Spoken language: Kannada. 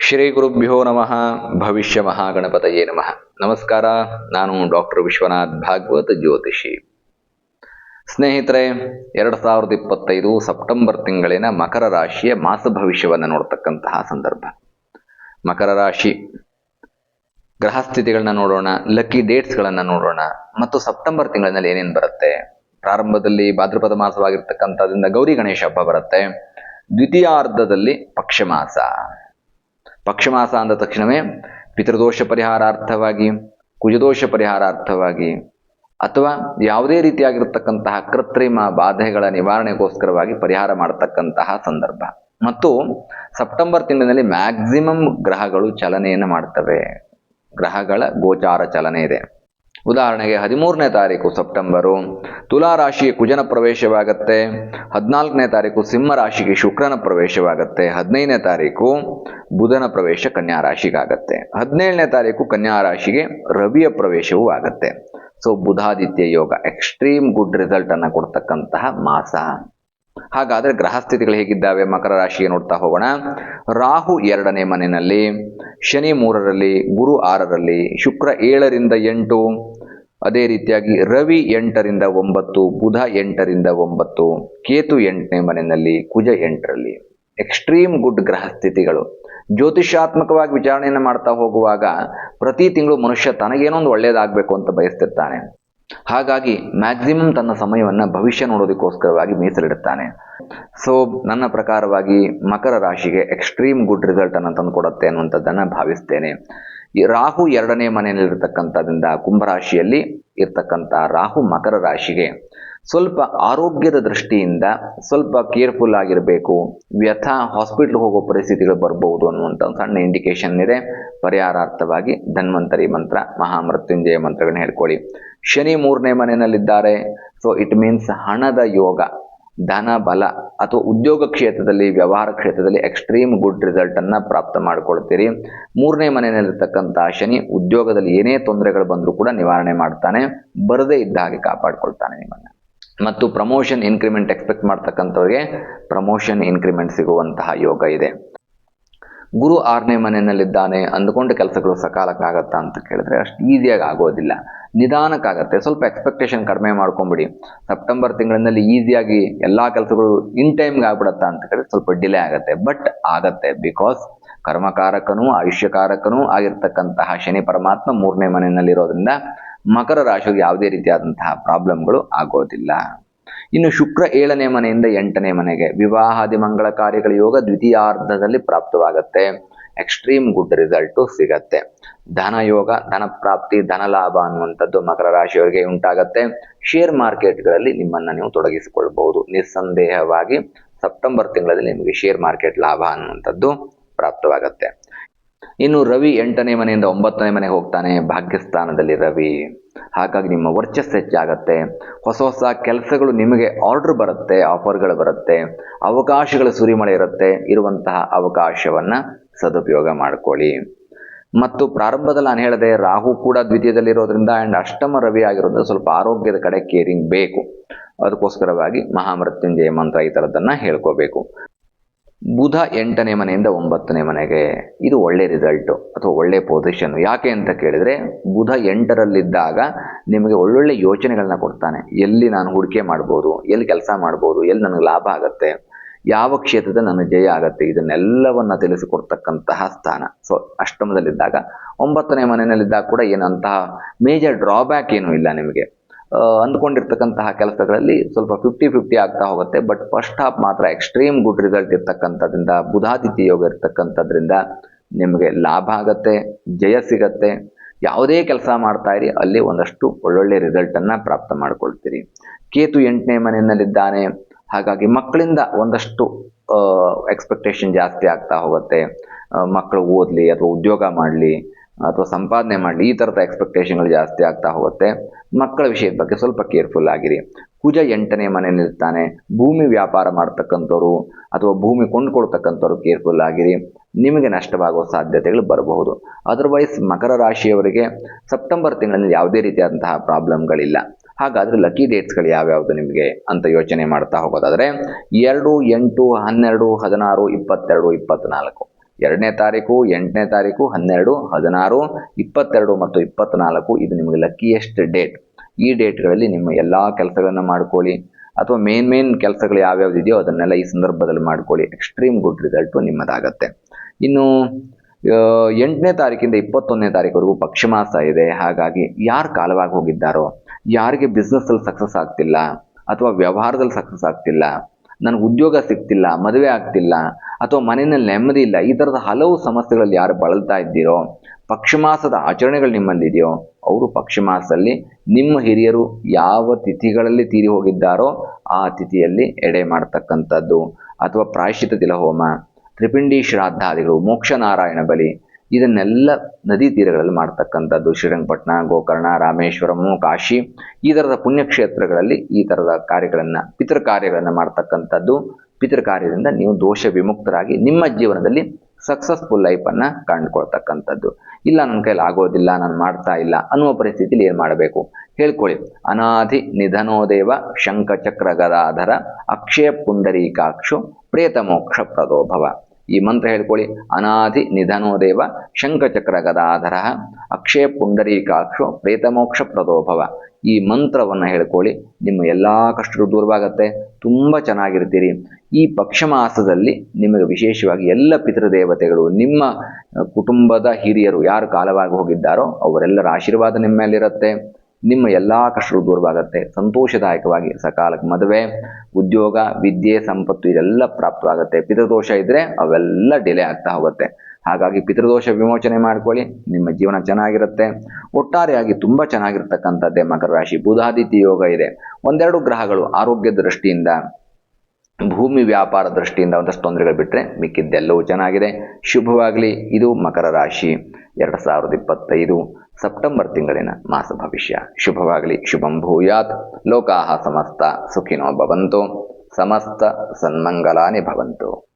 ಶ್ರೀ ಗುರುಭ್ಯೋ ನಮಃ. ಭವಿಷ್ಯ ಮಹಾಗಣಪತಯೇ ನಮಃ. ನಮಸ್ಕಾರ, ನಾನು ಡಾಕ್ಟರ್ ವಿಶ್ವನಾಥ್ ಭಾಗವತ್ ಜ್ಯೋತಿಷಿ. ಸ್ನೇಹಿತರೆ, ಎರಡು ಸಾವಿರದ ಇಪ್ಪತ್ತೈದು ಸೆಪ್ಟೆಂಬರ್ ತಿಂಗಳಿನ ಮಕರ ರಾಶಿಯ ಮಾಸ ಭವಿಷ್ಯವನ್ನು ನೋಡ್ತಕ್ಕಂತಹ ಸಂದರ್ಭ. ಮಕರ ರಾಶಿ. ಗ್ರಹಸ್ಥಿತಿಗಳನ್ನ ನೋಡೋಣ ಲಕ್ಕಿ ಡೇಟ್ಸ್ಗಳನ್ನು ನೋಡೋಣ, ಮತ್ತು ಸೆಪ್ಟೆಂಬರ್ ತಿಂಗಳಿನಲ್ಲಿ ಏನೇನು ಬರುತ್ತೆ? ಪ್ರಾರಂಭದಲ್ಲಿ ಭಾದ್ರಪದ ಮಾಸವಾಗಿರ್ತಕ್ಕಂಥದ್ರಿಂದ ಗೌರಿ ಗಣೇಶ ಹಬ್ಬ ಬರುತ್ತೆ. ದ್ವಿತೀಯಾರ್ಧದಲ್ಲಿ ಪಕ್ಷಮಾಸ. ಪಕ್ಷಮಾಸ ಅಂದ ತಕ್ಷಣವೇ ಪಿತೃದೋಷ ಪರಿಹಾರಾರ್ಥವಾಗಿ ಕುಜದೋಷ ಪರಿಹಾರಾರ್ಥವಾಗಿ ಅಥವಾ ಯಾವುದೇ ರೀತಿಯಾಗಿರತಕ್ಕಂತಹ ಕೃತ್ರಿಮ ಬಾಧೆಗಳ ನಿವಾರಣೆಗೋಸ್ಕರವಾಗಿ ಪರಿಹಾರ ಮಾಡತಕ್ಕಂತಹ ಸಂದರ್ಭ. ಮತ್ತು ಸೆಪ್ಟೆಂಬರ್ ತಿಂಗಳಿನಲ್ಲಿ ಮ್ಯಾಕ್ಸಿಮಮ್ ಗ್ರಹಗಳು ಚಲನೆಯನ್ನು ಮಾಡ್ತವೆ. ಗ್ರಹಗಳ ಗೋಚಾರ ಚಲನೆ ಇದೆ. ಉದಾಹರಣೆಗೆ ಹದಿಮೂರನೇ ತಾರೀಕು ಸೆಪ್ಟೆಂಬರು, ತುಲಾ ರಾಶಿಗೆ ಕುಜನ ಪ್ರವೇಶವಾಗುತ್ತೆ, ಹದಿನಾಲ್ಕನೇ ತಾರೀಕು ಸಿಂಹ ರಾಶಿಗೆ ಶುಕ್ರನ ಪ್ರವೇಶವಾಗುತ್ತೆ, ಹದಿನೈದನೇ ತಾರೀಕು ಬುಧನ ಪ್ರವೇಶ ಕನ್ಯಾ ರಾಶಿಗಾಗತ್ತೆ, ಹದಿನೇಳನೇ ತಾರೀಕು ಕನ್ಯಾ ರಾಶಿಗೆ ರವಿಯ ಪ್ರವೇಶವೂ ಆಗುತ್ತೆ. So Budhaditya yoga extreme good result ಅನ್ನು ಕೊಡ್ತಕ್ಕಂತಹ ಮಾಸ. ಹಾಗಾದ್ರೆ ಗ್ರಹ ಸ್ಥಿತಿಗಳು ಹೇಗಿದ್ದಾವೆ? ಮಕರ ರಾಶಿಗೆ ನೋಡ್ತಾ ಹೋಗೋಣ. ರಾಹು ಎರಡನೇ ಮನೆಯಲ್ಲಿ, ಶನಿ ಮೂರರಲ್ಲಿ, ಗುರು ಆರರಲ್ಲಿ, ಶುಕ್ರ ಏಳರಿಂದ ಎಂಟು, ಅದೇ ರೀತಿಯಾಗಿ ರವಿ ಎಂಟರಿಂದ ಒಂಬತ್ತು, ಬುಧ ಎಂಟರಿಂದ ಒಂಬತ್ತು, ಕೇತು ಎಂಟನೇ ಮನೆಯಲ್ಲಿ, ಕುಜ ಎಂಟರಲ್ಲಿ. ಎಕ್ಸ್ಟ್ರೀಮ್ ಗುಡ್ ಗ್ರಹ ಸ್ಥಿತಿಗಳು. ಜ್ಯೋತಿಷಾತ್ಮಕವಾಗಿ ವಿಚಾರಣೆಯನ್ನು ಮಾಡ್ತಾ ಹೋಗುವಾಗ ಪ್ರತಿ ತಿಂಗಳು ಮನುಷ್ಯ ತನಗೇನೋ ಒಂದು ಒಳ್ಳೆಯದಾಗಬೇಕು ಅಂತ ಬಯಸ್ತಿರ್ತಾನೆ. ಹಾಗಾಗಿ ಮ್ಯಾಕ್ಸಿಮಮ್ ತನ್ನ ಸಮಯವನ್ನು ಭವಿಷ್ಯ ನೋಡೋದಕ್ಕೋಸ್ಕರವಾಗಿ ಮೀಸಲಿಡುತ್ತಾನೆ. ಸೊ ನನ್ನ ಪ್ರಕಾರವಾಗಿ ಮಕರ ರಾಶಿಗೆ ಎಕ್ಸ್ಟ್ರೀಮ್ ಗುಡ್ ರಿಸಲ್ಟ್ ಅನ್ನು ತಂದುಕೊಡುತ್ತೆ ಅನ್ನುವಂಥದ್ದನ್ನು ಭಾವಿಸ್ತೇನೆ. ರಾಹು ಎರಡನೇ ಮನೆಯಲ್ಲಿರತಕ್ಕಂಥದ್ದರಿಂದ ಕುಂಭರಾಶಿಯಲ್ಲಿ ಇರ್ತಕ್ಕಂಥ ರಾಹು ಮಕರ ರಾಶಿಗೆ ಸ್ವಲ್ಪ ಆರೋಗ್ಯದ ದೃಷ್ಟಿಯಿಂದ ಸ್ವಲ್ಪ ಕೇರ್ಫುಲ್ ಆಗಿರಬೇಕು. ವ್ಯಥ ಹಾಸ್ಪಿಟ್ಲ್ ಹೋಗೋ ಪರಿಸ್ಥಿತಿಗಳು ಬರಬಹುದು ಅನ್ನುವಂಥ ಒಂದು ಸಣ್ಣ ಇಂಡಿಕೇಶನ್ ಇದೆ. ಪರಿಹಾರಾರ್ಥವಾಗಿ ಧನ್ವಂತರಿ ಮಂತ್ರ, ಮಹಾಮೃತ್ಯುಂಜಯ ಮಂತ್ರಗಳನ್ನ ಹೇಳ್ಕೊಳ್ಳಿ. ಶನಿ ಮೂರನೇ ಮನೆಯಲ್ಲಿದ್ದಾರೆ. ಸೊ ಇಟ್ ಮೀನ್ಸ್ ಹಣದ ಯೋಗ, ಧನ, ಬಲ ಅಥವಾ ಉದ್ಯೋಗ ಕ್ಷೇತ್ರದಲ್ಲಿ, ವ್ಯವಹಾರ ಕ್ಷೇತ್ರದಲ್ಲಿ ಎಕ್ಸ್ಟ್ರೀಮ್ ಗುಡ್ ರಿಸಲ್ಟ್ ಅನ್ನ ಪ್ರಾಪ್ತ ಮಾಡ್ಕೊಳ್ತೀರಿ. ಮೂರನೇ ಮನೆಯಲ್ಲಿರ್ತಕ್ಕಂಥ ಶನಿ ಉದ್ಯೋಗದಲ್ಲಿ ಏನೇ ತೊಂದರೆಗಳು ಬಂದರೂ ಕೂಡ ನಿವಾರಣೆ ಮಾಡ್ತಾನೆ. ಬರದೇ ಇದ್ದ ಹಾಗೆ ಕಾಪಾಡ್ಕೊಳ್ತಾನೆ ನಿಮ್ಮನ್ನ. ಮತ್ತು ಪ್ರಮೋಷನ್ ಇನ್ಕ್ರಿಮೆಂಟ್ ಎಕ್ಸ್ಪೆಕ್ಟ್ ಮಾಡ್ತಕ್ಕಂಥವ್ರಿಗೆ ಪ್ರಮೋಷನ್ ಇನ್ಕ್ರಿಮೆಂಟ್ ಸಿಗುವಂತಹ ಯೋಗ ಇದೆ. ಗುರು ಆರನೇ ಮನೆಯಲ್ಲಿದ್ದಾನೆ ಅಂದುಕೊಂಡ ಕೆಲಸಗಳು ಸಕಾಲಕ್ಕೆ ಸಕಾಲಕ್ಕಾಗತ್ತಾ ಅಂತ ಕೇಳಿದ್ರೆ ಅಷ್ಟು ಈಸಿಯಾಗಿ ಆಗೋದಿಲ್ಲ. ನಿಧಾನಕ್ಕಾಗತ್ತೆ. ಸ್ವಲ್ಪ ಎಕ್ಸ್ಪೆಕ್ಟೇಷನ್ ಕಡಿಮೆ ಮಾಡ್ಕೊಂಬಿಡಿ. ಸೆಪ್ಟೆಂಬರ್ ತಿಂಗಳಿನಲ್ಲಿ ಈಸಿಯಾಗಿ ಎಲ್ಲ ಕೆಲಸಗಳು ಇನ್ ಟೈಮ್ಗೆ ಆಗ್ಬಿಡತ್ತಾ ಅಂತ ಕೇಳಿದ್ರೆ ಸ್ವಲ್ಪ ಡಿಲೇ ಆಗುತ್ತೆ. ಬಟ್ ಆಗತ್ತೆ ಬಿಕಾಸ್ ಕರ್ಮಕಾರಕನೂ, ಆಯುಷ್ಯಕಾರಕನೂ ಆಗಿರ್ತಕ್ಕಂತಹ ಶನಿ ಪರಮಾತ್ಮ ಮೂರನೇ ಮನೆಯಲ್ಲಿರೋದ್ರಿಂದ ಮಕರ ರಾಶಿಗೆ ಯಾವುದೇ ರೀತಿಯಾದಂತಹ ಪ್ರಾಬ್ಲಮ್ಗಳು ಆಗೋದಿಲ್ಲ. ಇನ್ನು ಶುಕ್ರ ಏಳನೇ ಮನೆಯಿಂದ ಎಂಟನೇ ಮನೆಗೆ ವಿವಾಹಾದಿ ಮಂಗಳ ಕಾರ್ಯಗಳ ಯೋಗ ದ್ವಿತೀಯಾರ್ಧದಲ್ಲಿ ಪ್ರಾಪ್ತವಾಗುತ್ತೆ. ಎಕ್ಸ್ಟ್ರೀಮ್ ಗುಡ್ ರಿಸಲ್ಟು ಸಿಗತ್ತೆ. ಧನ ಯೋಗ, ಧನ ಪ್ರಾಪ್ತಿ, ಧನ ಲಾಭ ಅನ್ನುವಂಥದ್ದು ಮಕರ ರಾಶಿಯವರಿಗೆ ಉಂಟಾಗತ್ತೆ. ಶೇರ್ ಮಾರ್ಕೆಟ್ಗಳಲ್ಲಿ ನಿಮ್ಮನ್ನು ನೀವು ತೊಡಗಿಸಿಕೊಳ್ಬಹುದು. ನಿಸ್ಸಂದೇಹವಾಗಿ ಸೆಪ್ಟೆಂಬರ್ ತಿಂಗಳಲ್ಲಿ ನಿಮಗೆ ಶೇರ್ ಮಾರ್ಕೆಟ್ ಲಾಭ ಅನ್ನುವಂಥದ್ದು ಪ್ರಾಪ್ತವಾಗತ್ತೆ. ಇನ್ನು ರವಿ ಎಂಟನೇ ಮನೆಯಿಂದ ಒಂಬತ್ತನೇ ಮನೆಗೆ ಹೋಗ್ತಾನೆ, ಭಾಗ್ಯಸ್ಥಾನದಲ್ಲಿ ರವಿ. ಹಾಗಾಗಿ ನಿಮ್ಮ ವರ್ಚಸ್ ಹೆಚ್ಚಾಗತ್ತೆ. ಹೊಸ ಹೊಸ ಕೆಲಸಗಳು ನಿಮಗೆ ಆರ್ಡರ್ ಬರುತ್ತೆ ಆಫರ್ಗಳು ಬರುತ್ತೆ. ಅವಕಾಶಗಳ ಸುರಿಮಳೆ ಇರುತ್ತೆ. ಇರುವಂತಹ ಅವಕಾಶವನ್ನು ಸದುಪಯೋಗ ಮಾಡ್ಕೊಳ್ಳಿ. ಮತ್ತು ಪ್ರಾರಂಭದಲ್ಲಿ ನಾನು ಹೇಳಿದೆ, ರಾಹು ಕೂಡ ದ್ವಿತೀಯದಲ್ಲಿರೋದ್ರಿಂದ ಆ್ಯಂಡ್ ಅಷ್ಟಮ ರವಿ ಆಗಿರೋದ್ರಿಂದ ಸ್ವಲ್ಪ ಆರೋಗ್ಯದ ಕಡೆ ಕೇರಿಂಗ್ ಬೇಕು. ಅದಕ್ಕೋಸ್ಕರವಾಗಿ ಮಹಾಮೃತ್ಯುಂಜಯ ಮಂತ್ರ ಈ ಥರದ್ದನ್ನು ಹೇಳ್ಕೋಬೇಕು. ಬುಧ ಎಂಟನೇ ಮನೆಯಿಂದ ಒಂಬತ್ತನೇ ಮನೆಗೆ. ಇದು ಒಳ್ಳೆ ರಿಸಲ್ಟು ಅಥವಾ ಒಳ್ಳೆ ಪೊಸಿಷನ್ ಯಾಕೆ ಅಂತ ಕೇಳಿದರೆ, ಬುಧ ಎಂಟರಲ್ಲಿದ್ದಾಗ ನಿಮಗೆ ಒಳ್ಳೊಳ್ಳೆ ಯೋಚನೆಗಳನ್ನ ಕೊಡ್ತಾನೆ. ಎಲ್ಲಿ ನಾನು ಹೂಡಿಕೆ ಮಾಡ್ಬೋದು, ಎಲ್ಲಿ ಕೆಲಸ ಮಾಡ್ಬೋದು, ಎಲ್ಲಿ ನನಗೆ ಲಾಭ ಆಗುತ್ತೆ, ಯಾವ ಕ್ಷೇತ್ರದಲ್ಲಿ ನನ್ನ ಜಯ ಆಗುತ್ತೆ, ಇದನ್ನೆಲ್ಲವನ್ನ ತಿಳಿಸಿಕೊಡ್ತಕ್ಕಂತಹ ಸ್ಥಾನ. ಸೊ ಅಷ್ಟಮದಲ್ಲಿದ್ದಾಗ, ಒಂಬತ್ತನೇ ಮನೆಯಲ್ಲಿದ್ದಾಗ ಕೂಡ ಏನಂತಹ ಮೇಜರ್ ಡ್ರಾಬ್ಯಾಕ್ ಏನೂ ಇಲ್ಲ ನಿಮಗೆ. ಅಂದ್ಕೊಂಡಿರ್ತಕ್ಕಂತಹ ಕೆಲಸಗಳಲ್ಲಿ ಸ್ವಲ್ಪ ಫಿಫ್ಟಿ ಫಿಫ್ಟಿ ಆಗ್ತಾ ಹೋಗುತ್ತೆ. ಬಟ್ ಫಸ್ಟ್ ಹಾಫ್ ಮಾತ್ರ ಎಕ್ಸ್ಟ್ರೀಮ್ ಗುಡ್ ರಿಸಲ್ಟ್ ಇರ್ತಕ್ಕಂಥದ್ರಿಂದ ಬುಧಾದಿತಿ ಯೋಗ ಇರ್ತಕ್ಕಂಥದ್ರಿಂದ ನಿಮಗೆ ಲಾಭ ಆಗತ್ತೆ, ಜಯ ಸಿಗತ್ತೆ. ಯಾವುದೇ ಕೆಲಸ ಮಾಡ್ತಾ ಇರಿ, ಅಲ್ಲಿ ಒಂದಷ್ಟು ಒಳ್ಳೊಳ್ಳೆ ರಿಸಲ್ಟನ್ನು ಪ್ರಾಪ್ತ ಮಾಡ್ಕೊಳ್ತೀರಿ. ಕೇತು ಎಂಟನೇ ಮನೆಯಲ್ಲಿದ್ದಾನೆ. ಹಾಗಾಗಿ ಮಕ್ಕಳಿಂದ ಒಂದಷ್ಟು ಎಕ್ಸ್ಪೆಕ್ಟೇಷನ್ ಜಾಸ್ತಿ ಆಗ್ತಾ ಹೋಗುತ್ತೆ. ಮಕ್ಕಳು ಓದಲಿ ಅಥವಾ ಉದ್ಯೋಗ ಮಾಡಲಿ ಅಥವಾ ಸಂಪಾದನೆ ಮಾಡಲಿ ಈ ಥರದ ಎಕ್ಸ್ಪೆಕ್ಟೇಷನ್ಗಳು ಜಾಸ್ತಿ ಆಗ್ತಾ ಹೋಗುತ್ತೆ. ಮಕ್ಕಳ ವಿಷಯದ ಬಗ್ಗೆ ಸ್ವಲ್ಪ ಕೇರ್ಫುಲ್ ಆಗಿರಿ. ಕುಜ ಎಂಟನೇ ಮನೆಯಲ್ಲಿರ್ತಾನೆ ಭೂಮಿ ವ್ಯಾಪಾರ ಮಾಡ್ತಕ್ಕಂಥವ್ರು ಅಥವಾ ಭೂಮಿ ಕೊಂಡ್ಕೊಳ್ತಕ್ಕಂಥವ್ರು ಕೇರ್ಫುಲ್ ಆಗಿರಿ. ನಿಮಗೆ ನಷ್ಟವಾಗುವ ಸಾಧ್ಯತೆಗಳು ಬರಬಹುದು. ಅದರ್ವೈಸ್ ಮಕರ ರಾಶಿಯವರಿಗೆ ಸೆಪ್ಟೆಂಬರ್ ತಿಂಗಳಲ್ಲಿ ಯಾವುದೇ ರೀತಿಯಾದಂತಹ ಪ್ರಾಬ್ಲಮ್ಗಳಿಲ್ಲ ಹಾಗಾದರೆ ಲಕ್ಕಿ ಡೇಟ್ಸ್ಗಳು ಯಾವ್ಯಾವುದು ನಿಮಗೆ ಅಂತ ಯೋಚನೆ ಮಾಡ್ತಾ ಹೋಗೋದಾದರೆ, ಎರಡು, ಎಂಟು, ಹನ್ನೆರಡು, ಹದಿನಾರು, ಇಪ್ಪತ್ತೆರಡು ಇಪ್ಪತ್ತ್ನಾಲ್ಕು ಎರಡನೇ ತಾರೀಕು, ಎಂಟನೇ ತಾರೀಕು, ಹನ್ನೆರಡು, ಹದಿನಾರು, ಇಪ್ಪತ್ತೆರಡು ಮತ್ತು ಇಪ್ಪತ್ನಾಲ್ಕು. ಇದು ನಿಮಗೆ ಲಕ್ಕಿಯೆಸ್ಟ್ ಡೇಟ್ ಈ ಡೇಟ್ಗಳಲ್ಲಿ ನಿಮ್ಮ ಎಲ್ಲ ಕೆಲಸಗಳನ್ನು ಮಾಡ್ಕೊಳ್ಳಿ. ಅಥವಾ ಮೇನ್ ಮೇನ್ ಕೆಲಸಗಳು ಯಾವ್ಯಾವ್ದು ಇದೆಯೋ ಅದನ್ನೆಲ್ಲ ಈ ಸಂದರ್ಭದಲ್ಲಿ ಮಾಡ್ಕೊಳ್ಳಿ. ಎಕ್ಸ್ಟ್ರೀಮ್ ಗುಡ್ ರಿಸಲ್ಟು ನಿಮ್ಮದಾಗತ್ತೆ. ಇನ್ನು ಎಂಟನೇ ತಾರೀಕಿಂದ ಇಪ್ಪತ್ತೊಂದನೇ ತಾರೀಕುವರೆಗೂ ಪಕ್ಷಮಾಸ ಇದೆ. ಹಾಗಾಗಿ ಯಾರು ಕಾಲವಾಗಿ ಹೋಗಿದ್ದಾರೋ, ಯಾರಿಗೆ ಬಿಸ್ನೆಸ್ಸಲ್ಲಿ ಸಕ್ಸಸ್ ಆಗ್ತಿಲ್ಲ, ಅಥವಾ ವ್ಯವಹಾರದಲ್ಲಿ ಸಕ್ಸಸ್ ಆಗ್ತಿಲ್ಲ ನನಗೆ ಉದ್ಯೋಗ ಸಿಗ್ತಿಲ್ಲ, ಮದುವೆ ಆಗ್ತಿಲ್ಲ, ಅಥವಾ ಮನೆಯಲ್ಲಿ ನೆಮ್ಮದಿ ಇಲ್ಲ, ಈ ಥರದ ಹಲವು ಸಮಸ್ಯೆಗಳಲ್ಲಿ ಯಾರು ಬಳಲ್ತಾ ಇದ್ದೀರೋ, ಪಕ್ಷಮಾಸದ ಆಚರಣೆಗಳು ನಿಮ್ಮಲ್ಲಿದೆಯೋ, ಅವರು ಪಕ್ಷಮಾಸದಲ್ಲಿ ನಿಮ್ಮ ಹಿರಿಯರು ಯಾವ ತಿಥಿಗಳಲ್ಲಿ ತೀರಿ ಹೋಗಿದ್ದಾರೋ, ಆ ತಿಥಿಯಲ್ಲಿ ಎಡೆ ಮಾಡ್ತಕ್ಕಂಥದ್ದು, ಅಥವಾ ಪ್ರಾಯಶ್ಚಿತ ತಿಲಹೋಮ, ತ್ರಿಪಿಂಡಿ ಶ್ರಾದ್ದಾದಿಗಳು ಮೋಕ್ಷನಾರಾಯಣ ಬಲಿ ಇದನ್ನೆಲ್ಲ ನದಿ ತೀರಗಳಲ್ಲಿ ಮಾಡ್ತಕ್ಕಂಥದ್ದು. ಶ್ರೀರಂಗಪಟ್ಟಣ, ಗೋಕರ್ಣ ರಾಮೇಶ್ವರಮು ಕಾಶಿ, ಈ ಥರದ ಪುಣ್ಯಕ್ಷೇತ್ರಗಳಲ್ಲಿ ಈ ಥರದ ಕಾರ್ಯಗಳನ್ನು, ಪಿತೃ ಕಾರ್ಯಗಳನ್ನು ಮಾಡ್ತಕ್ಕಂಥದ್ದು. ಪಿತೃ ಕಾರ್ಯದಿಂದ ನೀವು ದೋಷ ವಿಮುಕ್ತರಾಗಿ ನಿಮ್ಮ ಜೀವನದಲ್ಲಿ ಸಕ್ಸಸ್ಫುಲ್ ಲೈಫನ್ನು ಕಂಡುಕೊಳ್ತಕ್ಕಂಥದ್ದು ಇಲ್ಲ, ನನ್ನ ಕೈಲಿ ಆಗೋದಿಲ್ಲ, ನಾನು ಮಾಡ್ತಾ ಇಲ್ಲ ಅನ್ನುವ ಪರಿಸ್ಥಿತಿಲಿ ಏನು ಮಾಡಬೇಕು? ಹೇಳ್ಕೊಳ್ಳಿ. ಅನಾಧಿ ನಿಧನೋದೇವ ಶಂಖಚಕ್ರ ಗದಾಧರ ಅಕ್ಷಯ ಪುಂಡರೀಕಾಕ್ಷು ಪ್ರೇತ ಮೋಕ್ಷ ಪ್ರದೋಭವ. ಈ ಮಂತ್ರ ಹೇಳ್ಕೊಳ್ಳಿ. ಅನಾಧಿ ನಿಧನೋದೇವ ಶಂಖಚಕ್ರ ಗದಾಧರ ಅಕ್ಷಯ ಪುಂಡರೀಕಾಕ್ಷು ಪ್ರೇತಮೋಕ್ಷ ಪ್ರದೋಭವ. ಈ ಮಂತ್ರವನ್ನು ಹೇಳ್ಕೊಳ್ಳಿ. ನಿಮ್ಮ ಎಲ್ಲ ಕಷ್ಟಗಳು ದೂರವಾಗತ್ತೆ. ತುಂಬ ಚೆನ್ನಾಗಿರ್ತೀರಿ. ಈ ಪಕ್ಷಮಾಸದಲ್ಲಿ ನಿಮಗೆ ವಿಶೇಷವಾಗಿ ಎಲ್ಲ ಪಿತೃದೇವತೆಗಳು, ನಿಮ್ಮ ಕುಟುಂಬದ ಹಿರಿಯರು ಯಾರು ಕಾಲವಾಗಿ ಹೋಗಿದ್ದಾರೋ ಅವರೆಲ್ಲರ ಆಶೀರ್ವಾದ ನಿಮ್ಮ ಮೇಲಿರುತ್ತೆ ನಿಮ್ಮ ಎಲ್ಲ ಕಷ್ಟಗಳು ದೂರವಾಗುತ್ತೆ. ಸಂತೋಷದಾಯಕವಾಗಿ ಸಕಾಲಕ್ಕೆ ಮದುವೆ, ಉದ್ಯೋಗ, ವಿದ್ಯೆ, ಸಂಪತ್ತು ಇದೆಲ್ಲ ಪ್ರಾಪ್ತವಾಗುತ್ತೆ. ಪಿತೃದೋಷ ಇದ್ದರೆ ಅವೆಲ್ಲ ಡಿಲೇ ಆಗ್ತಾ ಹೋಗುತ್ತೆ. ಹಾಗಾಗಿ ಪಿತೃದೋಷ ವಿಮೋಚನೆ ಮಾಡ್ಕೊಳ್ಳಿ. ನಿಮ್ಮ ಜೀವನ ಚೆನ್ನಾಗಿರುತ್ತೆ. ಒಟ್ಟಾರೆಯಾಗಿ ತುಂಬ ಚೆನ್ನಾಗಿರ್ತಕ್ಕಂಥದ್ದೇ ಮಕರ ರಾಶಿ. ಬುಧಾದಿತ್ಯ ಯೋಗ ಇದೆ. ಒಂದೆರಡು ಗ್ರಹಗಳು ಆರೋಗ್ಯ ದೃಷ್ಟಿಯಿಂದ, ಭೂಮಿ ವ್ಯಾಪಾರ ದೃಷ್ಟಿಯಿಂದ ಒಂದಷ್ಟು ತೊಂದರೆಗಳು ಬಿಟ್ಟರೆ ಮಿಕ್ಕಿದ್ದೆಲ್ಲವೂ ಚೆನ್ನಾಗಿದೆ. ಶುಭವಾಗಲಿ. ಇದು ಮಕರ ರಾಶಿ. ಎರಡು ಸಾವಿರದ ಇಪ್ಪತ್ತೈದು. ಸೆಪ್ಟೆಂಬರ್ ತಿಂಗಳಿನ ಮಾಸ ಭವಿಷ್ಯ. ಶುಭವಾಗಲಿ ಶುಭಂ ಭೂಯಾತ್. ಲೋಕಾಹ ಸಮಸ್ತ ಸುಖಿನೋ ಭವಂತು. ಸಮಸ್ತ ಸನ್ಮಂಗಲಾನಿ ಭವಂತು.